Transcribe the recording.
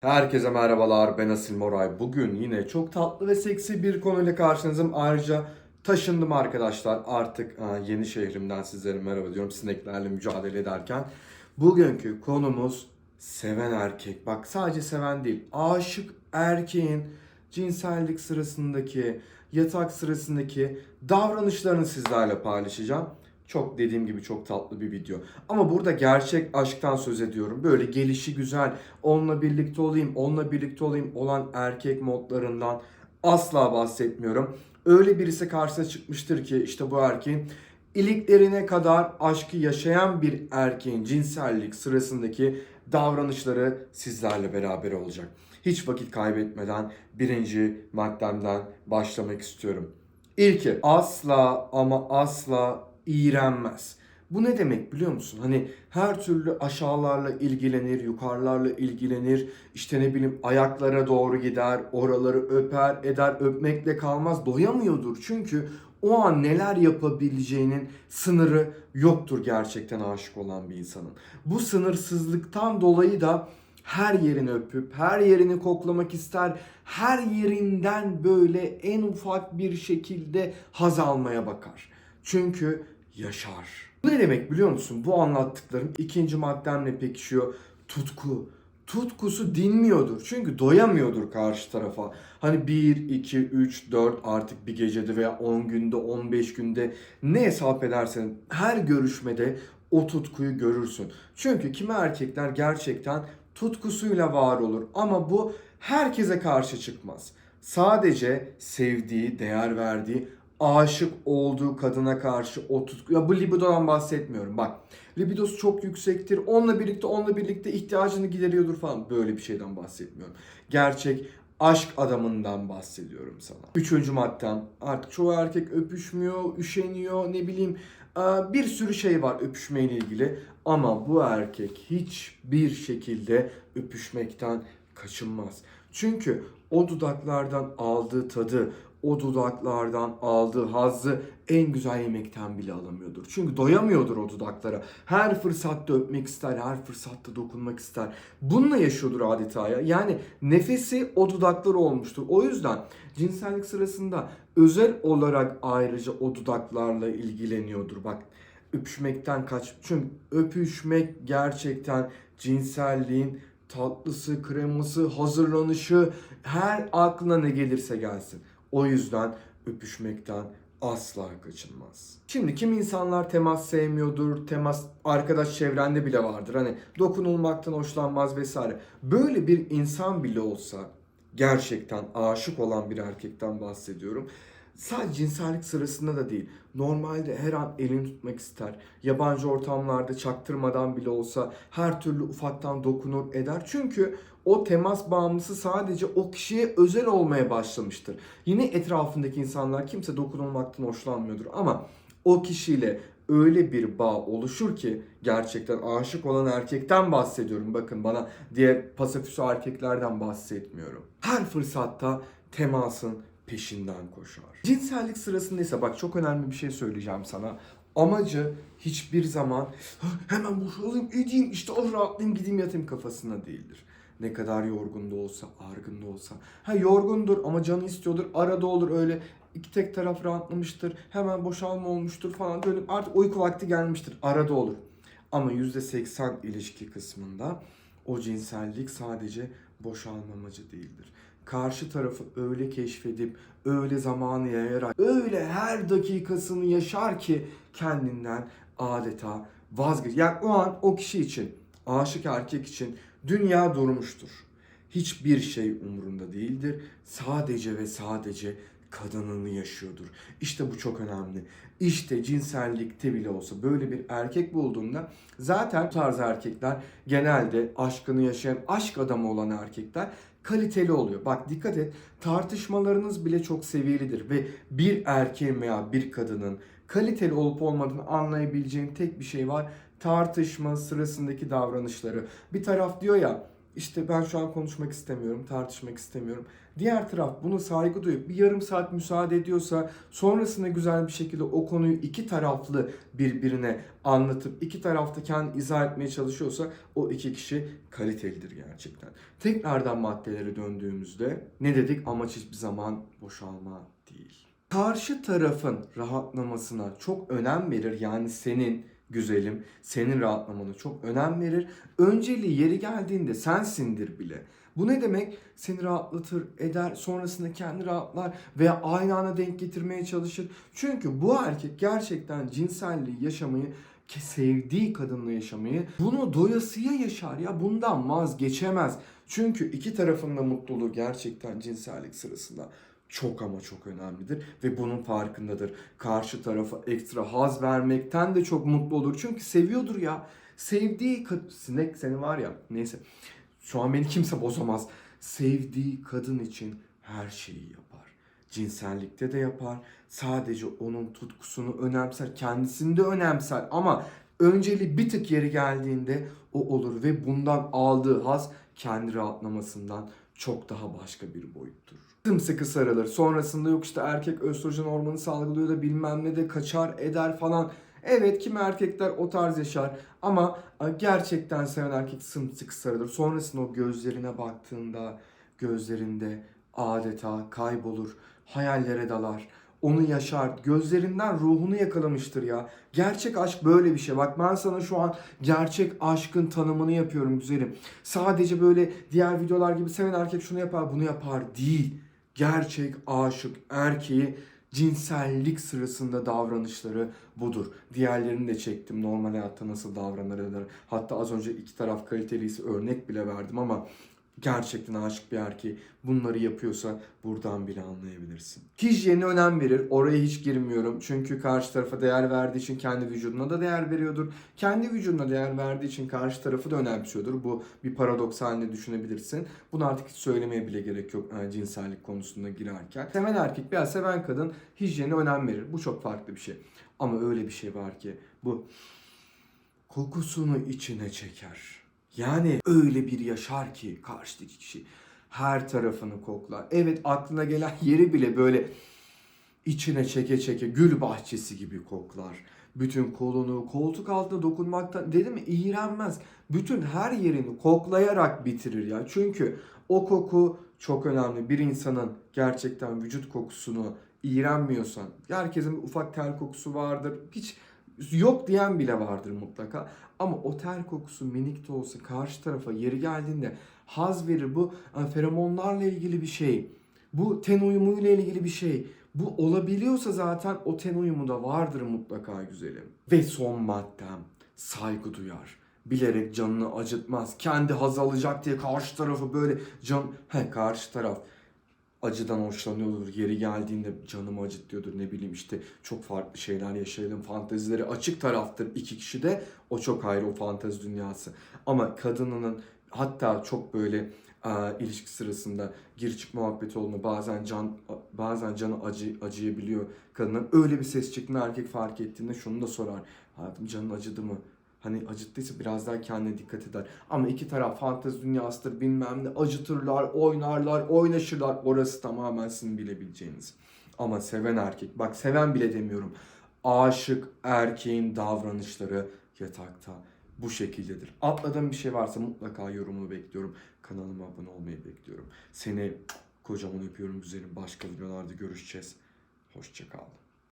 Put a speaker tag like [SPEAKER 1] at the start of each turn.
[SPEAKER 1] Herkese merhabalar ben Asil Moray. Bugün yine çok tatlı ve seksi bir konuyla karşınızdayım. Ayrıca taşındım arkadaşlar. Artık aa, yeni şehrimden sizlere merhaba diyorum sineklerle mücadele ederken. Bugünkü konumuz seven erkek. Bak sadece seven değil. Aşık erkeğin cinsellik sırasındaki, yatak sırasındaki davranışlarını sizlerle paylaşacağım. Çok dediğim gibi çok tatlı bir video. Ama burada gerçek aşktan söz ediyorum. Böyle gelişi güzel, onunla birlikte olayım, onunla birlikte olayım olan erkek modlarından asla bahsetmiyorum. Öyle birisi karşısına çıkmıştır ki işte bu erkeğin iliklerine kadar aşkı yaşayan bir erkeğin cinsellik sırasındaki davranışları sizlerle beraber olacak. Hiç vakit kaybetmeden birinci maddemden başlamak istiyorum. İlki asla ama asla iğrenmez. Bu ne demek biliyor musun? Hani her türlü aşağılarla ilgilenir, yukarılarla ilgilenir. İşte ne bileyim ayaklara doğru gider, oraları öper, eder, öpmekle kalmaz. Doyamıyordur çünkü o an neler yapabileceğinin sınırı yoktur gerçekten aşık olan bir insanın. Bu sınırsızlıktan dolayı da her yerini öpüp her yerini koklamak ister. Her yerinden böyle en ufak bir şekilde haz almaya bakar. Çünkü yaşar. Bu ne demek biliyor musun? Bu anlattıklarım ikinci maddemle pekişiyor. Tutku. Tutkusu dinmiyordur. Çünkü doyamıyordur karşı tarafa. Hani 1, 2, 3, 4 artık bir gecede veya 10 günde, 15 günde ne hesap edersen her görüşmede o tutkuyu görürsün. Çünkü kimi erkekler gerçekten tutkusuyla var olur ama bu herkese karşı çıkmaz. Sadece sevdiği, değer verdiği, aşık olduğu kadına karşı o tutku. Ya bu libidodan bahsetmiyorum bak. Libidosu çok yüksektir. Onunla birlikte onunla birlikte ihtiyacını gideriyordur falan. Böyle bir şeyden bahsetmiyorum. Gerçek aşk adamından bahsediyorum sana. Üçüncü maddem artık çoğu erkek öpüşmüyor, üşeniyor ne bileyim bir sürü şey var öpüşmeyle ilgili ama bu erkek hiçbir şekilde öpüşmekten kaçınmaz. Çünkü o dudaklardan aldığı tadı, o dudaklardan aldığı hazzı en güzel yemekten bile alamıyordur. Çünkü doyamıyordur o dudaklara. Her fırsatta öpmek ister, her fırsatta dokunmak ister. Bununla yaşıyordur adeta ya. Yani nefesi o dudakları olmuştur. O yüzden cinsellik sırasında özel olarak ayrıca o dudaklarla ilgileniyordur. Bak öpüşmekten kaç. Çünkü öpüşmek gerçekten cinselliğin tatlısı, kreması, hazırlanışı her aklına ne gelirse gelsin. O yüzden öpüşmekten asla kaçınmaz. Şimdi kim insanlar temas sevmiyordur, temas arkadaş çevrende bile vardır. Hani dokunulmaktan hoşlanmaz vesaire. Böyle bir insan bile olsa gerçekten aşık olan bir erkekten bahsediyorum. Sadece cinsellik sırasında da değil. Normalde her an elini tutmak ister. Yabancı ortamlarda çaktırmadan bile olsa her türlü ufaktan dokunur eder. Çünkü o temas bağımlısı sadece o kişiye özel olmaya başlamıştır. Yine etrafındaki insanlar kimse dokunulmaktan hoşlanmıyordur ama o kişiyle öyle bir bağ oluşur ki gerçekten aşık olan erkekten bahsediyorum. Bakın bana diğer pasifüsü erkeklerden bahsetmiyorum. Her fırsatta temasın peşinden koşar. Cinsellik sırasında ise bak çok önemli bir şey söyleyeceğim sana. Amacı hiçbir zaman hemen boşalayım edeyim işte o rahatlayayım gideyim yatayım kafasına değildir. Ne kadar yorgun da olsa, argın da olsa. Ha yorgundur ama canı istiyordur. Arada olur öyle iki tek taraf rahatlamıştır. Hemen boşalma olmuştur falan. Dönüp artık uyku vakti gelmiştir. Arada olur. Ama %80 ilişki kısmında o cinsellik sadece boşalma amacı değildir. Karşı tarafı öyle keşfedip, öyle zamanı yayarak, öyle her dakikasını yaşar ki kendinden adeta vazgeç. Yani o an o kişi için, aşık erkek için dünya durmuştur. Hiçbir şey umurunda değildir. Sadece ve sadece kadınını yaşıyordur. İşte bu çok önemli. İşte cinsellikte bile olsa böyle bir erkek bulduğunda zaten bu tarz erkekler genelde aşkını yaşayan aşk adamı olan erkekler kaliteli oluyor. Bak dikkat et tartışmalarınız bile çok seviyelidir ve bir erkeğin veya bir kadının kaliteli olup olmadığını anlayabileceğin tek bir şey var. Tartışma sırasındaki davranışları. Bir taraf diyor ya işte ben şu an konuşmak istemiyorum, tartışmak istemiyorum. Diğer taraf buna saygı duyup bir yarım saat müsaade ediyorsa sonrasında güzel bir şekilde o konuyu iki taraflı birbirine anlatıp iki tarafta kendi izah etmeye çalışıyorsa o iki kişi kalitelidir gerçekten. Tekrardan maddelere döndüğümüzde ne dedik? Amaç hiçbir zaman boşalma değil. Karşı tarafın rahatlamasına çok önem verir. Yani senin güzelim, senin rahatlamana çok önem verir. Önceliği yeri geldiğinde sensindir bile. Bu ne demek? Seni rahatlatır, eder, sonrasında kendi rahatlar veya aynı ana denk getirmeye çalışır. Çünkü bu erkek gerçekten cinselliği yaşamayı sevdiği kadınla yaşamayı bunu doyasıya yaşar ya bundan vazgeçemez. Çünkü iki tarafın da mutluluğu gerçekten cinsellik sırasında çok ama çok önemlidir ve bunun farkındadır. Karşı tarafa ekstra haz vermekten de çok mutlu olur. Çünkü seviyordur ya. Sevdiği sinek seni var ya neyse. Şu an beni kimse bozamaz. Sevdiği kadın için her şeyi yapar. Cinsellikte de yapar. Sadece onun tutkusunu önemser. Kendisini de önemser ama önceli bir tık yeri geldiğinde o olur ve bundan aldığı haz kendi rahatlamasından çok daha başka bir boyuttur. Sımsıkı sarılır. Sonrasında yok işte erkek östrojen hormonu salgılıyor da bilmem ne de kaçar eder falan. Evet kimi erkekler o tarz yaşar ama gerçekten seven erkek sımsıkı sarılır. Sonrasında o gözlerine baktığında gözlerinde adeta kaybolur. Hayallere dalar. Onu yaşar. Gözlerinden ruhunu yakalamıştır ya. Gerçek aşk böyle bir şey. Bak ben sana şu an gerçek aşkın tanımını yapıyorum güzelim. Sadece böyle diğer videolar gibi seven erkek şunu yapar bunu yapar değil. Gerçek aşık erkeği cinsellik sırasında davranışları budur. Diğerlerini de çektim. Normal hayatta nasıl davranır eder. Hatta az önce iki taraf kaliteliyse örnek bile verdim ama gerçekten aşık bir erkeği bunları yapıyorsa buradan bile anlayabilirsin. Hijyene önem verir. Oraya hiç girmiyorum. Çünkü karşı tarafa değer verdiği için kendi vücuduna da değer veriyordur. Kendi vücuduna değer verdiği için karşı tarafı da önemsiyordur. Bu bir paradoks halinde düşünebilirsin. Bunu artık hiç söylemeye bile gerek yok e, cinsellik konusunda girerken. Seven erkek veya seven kadın hijyene önem verir. Bu çok farklı bir şey. Ama öyle bir şey var ki bu kokusunu içine çeker. Yani öyle bir yaşar ki karşıdaki kişi her tarafını koklar. Evet aklına gelen yeri bile böyle içine çeke çeke gül bahçesi gibi koklar. Bütün kolunu koltuk altına dokunmaktan dedim mi iğrenmez. Bütün her yerini koklayarak bitirir ya. Çünkü o koku çok önemli. Bir insanın gerçekten vücut kokusunu iğrenmiyorsan, herkesin ufak ter kokusu vardır. Hiç yok diyen bile vardır mutlaka. Ama o ter kokusu minik de olsa karşı tarafa yeri geldiğinde haz verir. Bu e, feromonlarla ilgili bir şey. Bu ten uyumuyla ilgili bir şey. Bu olabiliyorsa zaten o ten uyumu da vardır mutlaka güzelim. Ve son maddem saygı duyar. Bilerek canını acıtmaz. Kendi haz alacak diye karşı tarafı böyle can... He karşı taraf acıdan hoşlanıyordur. Yeri geldiğinde canımı acıtıyordur ne bileyim işte çok farklı şeyler yaşayalım. Fantezileri açık taraftır iki kişi de. O çok ayrı o fantezi dünyası. Ama kadınının hatta çok böyle e, ilişki sırasında gir çık muhabbeti olduğunda bazen can bazen canı acı acıyabiliyor kadının. Öyle bir ses çıktığında erkek fark ettiğinde şunu da sorar. Hayatım canın acıdı mı? Hani acıttıysa biraz daha kendine dikkat eder. Ama iki taraf fantezi dünyasıdır bilmem ne acıtırlar, oynarlar, oynaşırlar. Orası tamamen sizin bilebileceğiniz. Ama seven erkek, bak seven bile demiyorum. Aşık erkeğin davranışları yatakta bu şekildedir. Atladığım bir şey varsa mutlaka yorumunu bekliyorum. Kanalıma abone olmayı bekliyorum. Seni kocaman öpüyorum güzelim. Başka videolarda görüşeceğiz. Hoşçakal.